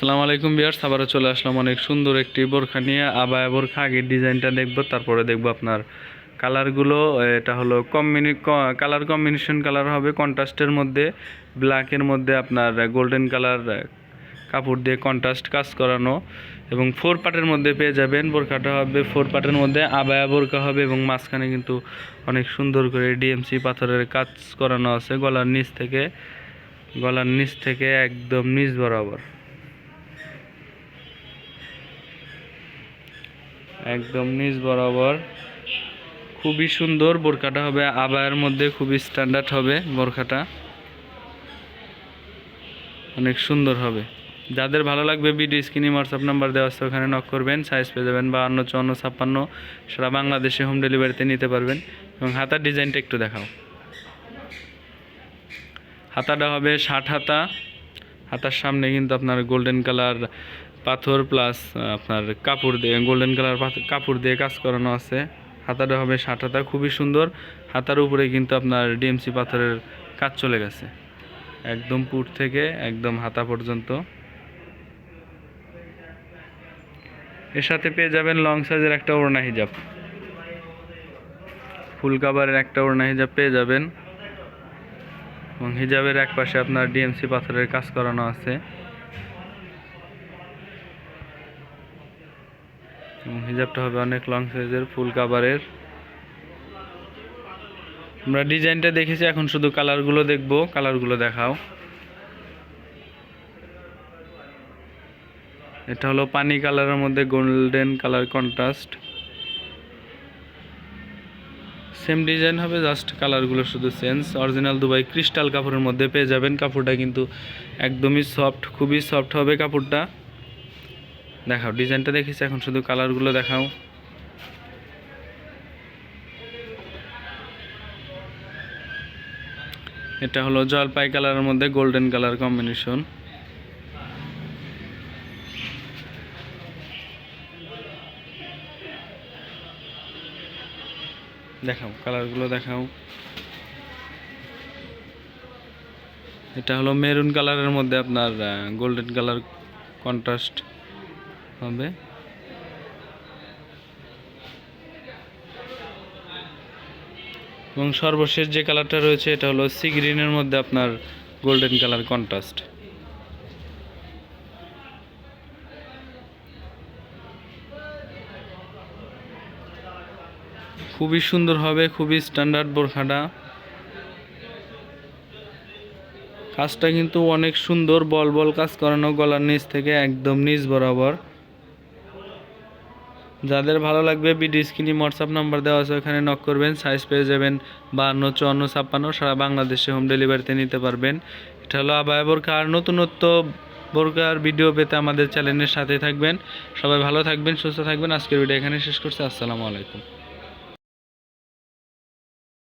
আসসালামু আলাইকুম বিয়ার্স আবারও চলে আসলাম অনেক সুন্দর একটি বোরখা নিয়ে। আবায়া বোরখা, আগের ডিজাইনটা দেখব, তারপরে দেখব আপনার কালারগুলো। এটা হলো কম্বিনি কালার কম্বিনেশন কালার হবে কন্ট্রাস্টের মধ্যে ব্ল্যাকের মধ্যে আপনার গোল্ডেন কালার কাপড় দিয়ে কন্ট্রাস্ট কাজ করানো। এবং ফোর পার্টের মধ্যে পেয়ে যাবেন, বোরখাটা হবে ফোর পার্টের মধ্যে, আবায়া বোরকা হবে এবং মাঝখানে কিন্তু অনেক সুন্দর করে ডিএমসি পাথরের কাজ করানো আছে, গলার নিচ থেকে, গলার নিচ থেকে একদম নিচ বরাবর। একদম নিচ বরাবর। খুবই সুন্দর বোরখাটা হবে। আবায়ের মধ্যে খুবই স্ট্যান্ডার্ড হবে বোরখাটা। অনেক সুন্দর হবে। যাদের ভালো লাগবে ভিডিও, স্ক্রিনে হোয়াটসঅ্যাপ নাম্বার দেওয়া আছে, ওখানে নক করবেন। সাইজ পেয়ে যাবেন বা অন্য চুয়ান্ন, ছাপ্পান্ন। সারা বাংলাদেশে হোম ডেলিভারিতে নিতে পারবেন। এবং হাতার ডিজাইনটা একটু দেখাও। হাতাটা হবে ষাট হাতা। হাতার সামনে কিন্তু আপনার গোল্ডেন কালার পাথর প্লাস আপনার কাপড় দিয়ে গোল্ডেন কালার কাপড় দিয়ে কাজ করানো আছে। হাতাটা হবে ষাট হাতা, খুবই সুন্দর। হাতার উপরে কিন্তু আপনার ডিএমসি পাথরের কাজ চলে গেছে। একদম পুট থেকে একদম হাতা পর্যন্ত। এর সাথে পেয়ে যাবেন লং সাইজের একটা ওড়না হিজাব। ফুল কাভারের একটা ওড়না হিজাব পেয়ে যাবেন। এবং হিজাবের এক পাশে আপনার ডিএমসি পাথরের কাজ করানো আছে। হিজাবটা হবে অনেক লং সাইজের ফুল কাভারের আমরা ডিজাইনটা দেখেছি, এখন শুধু কালারগুলো দেখব কালারগুলো দেখাও। এটা হলো পানি কালারের মধ্যে golden colour contrast same design হবে জাস্ট কালারগুলো শুধু চেঞ্জ অরিজিনাল দুবাই ক্রিস্টাল কাপড়ের মধ্যে পেয়ে যাবেন। কাপড়টা কিন্তু একদমই সফট খুবই সফট হবে কাপড়টা। দেখাও, ডিজাইনটা দেখেছি এখন শুধু কালারগুলো দেখাও। এটা হলো জলপাই কালারের মধ্যে গোল্ডেন কালার কম্বিনেশন। দেখাও, কালারগুলো দেখাও। এটা হলো মেরুন কালারের মধ্যে আপনার গোল্ডেন কালার কন্ট্রাস্ট। হবে। এবং সর্বশেষ যে কালারটা রয়েছে, এটা হলো সি গ্রিনের মধ্যে আপনার গোল্ডেন কালার কন্ট্রাস্ট। খুবই সুন্দর হবে, খুবই স্ট্যান্ডার্ড বোরখাটা। কাজটা কিন্তু অনেক সুন্দর, বল বল কাজ করানো, গলার নিচ থেকে একদম নিচ বরাবর। যাদের ভালো লাগবে বিডি স্ক্রিনে হোয়াটসঅ্যাপ নাম্বার দেওয়া আছে, ওখানে নক করবেন সাইজ পেয়ে যাবেন বাহান্ন চুয়ান্ন, ছাপ্পান্ন, সারা বাংলাদেশে হোম ডেলিভারিতে নিতে পারবেন। এটা হলো আবায় বোরকা, আর নতুনত্ব বোরকার ভিডিও পেতে আমাদের চ্যানেলের সাথে থাকবেন। সবাই ভালো থাকবেন, সুস্থ থাকবেন। আজকের ভিডিও এখানে শেষ করছি, আসসালামু আলাইকুম।